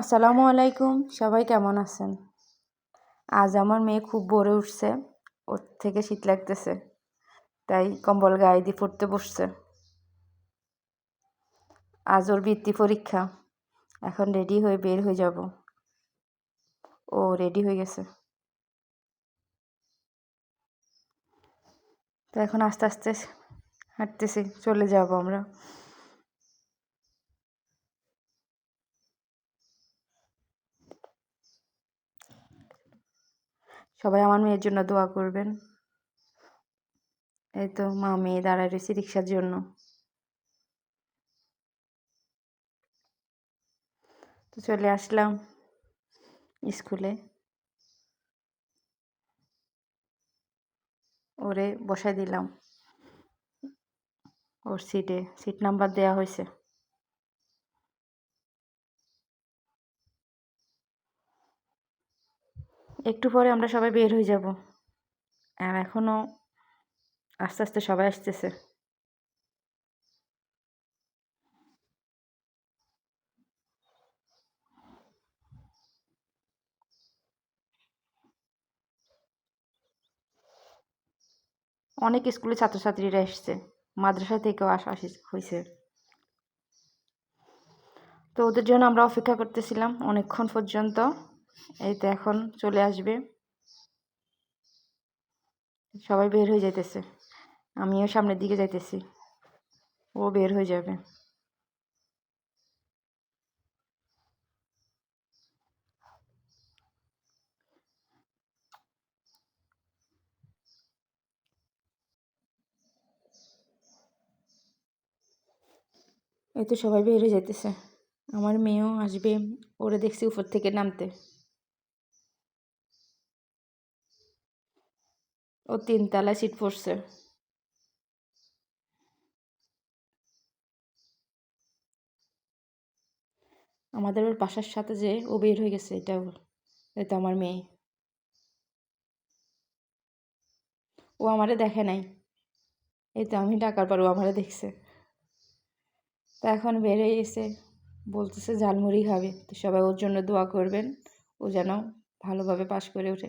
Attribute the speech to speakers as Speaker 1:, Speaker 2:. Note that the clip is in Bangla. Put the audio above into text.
Speaker 1: আসসালামু আলাইকুম। সবাই কেমন আছেন? আজ আমার মেয়ে খুব ভোরে উঠছে। ওর থেকে শীত লাগতেছে। তাই কম্বল গায়ে দিয়ে পড়তে বসছে। আজ ওর বৃত্তি পরীক্ষা। এখন রেডি হয়ে বের হয়ে যাব। ও রেডি হয়ে গেছে। তো এখন আস্তে আস্তে হাঁটতেছি। চলে যাব আমরা। সবাই আমার মেয়ের জন্য দোয়া করবেন। এই তো মা মেয়ে দাঁড়ায় রয়েছে রিক্সার জন্য। তো চলে আসলাম স্কুলে। ওরে বসাই দিলাম। ওর সিটে সিট নাম্বার দেওয়া হয়েছে। একটু পরে আমরা সবাই বের হয়ে যাব। আর এখনও আস্তে আস্তে সবাই আসতেছে। অনেক স্কুলে ছাত্রছাত্রীরা এসছে। মাদ্রাসা থেকেও আসা, হয়েছে। তো ওদের জন্য আমরা অপেক্ষা করতেছিলাম অনেকক্ষণ পর্যন্ত। এই তো এখন চলে আসবে। সবাই বের হয়ে যাইতেছে। আমিও সামনের দিকে যাইতেছি। ও বের হয়ে যাবে। এই তো সবাই বের হয়ে যাইতেছে। আমার মেয়েও আসবে। ওরা দেখছি উপর থেকে নামতে। ও তিন তিনতলায় সিট পড়ছে। আমাদের ওর বাসার সাথে যে ও বের হয়ে গেছে, এটাও, এটা আমার মেয়ে। ও আমারে দেখে নাই। এই তো আমি ডাকার পর ও আমারে দেখছে। তা এখন বের হয়ে গেছে, বলতেছে ঝালমুড়ি খাবে। তো সবাই ওর জন্য দোয়া করবেন, ও যেন ভালোভাবে পাশ করে ওঠে।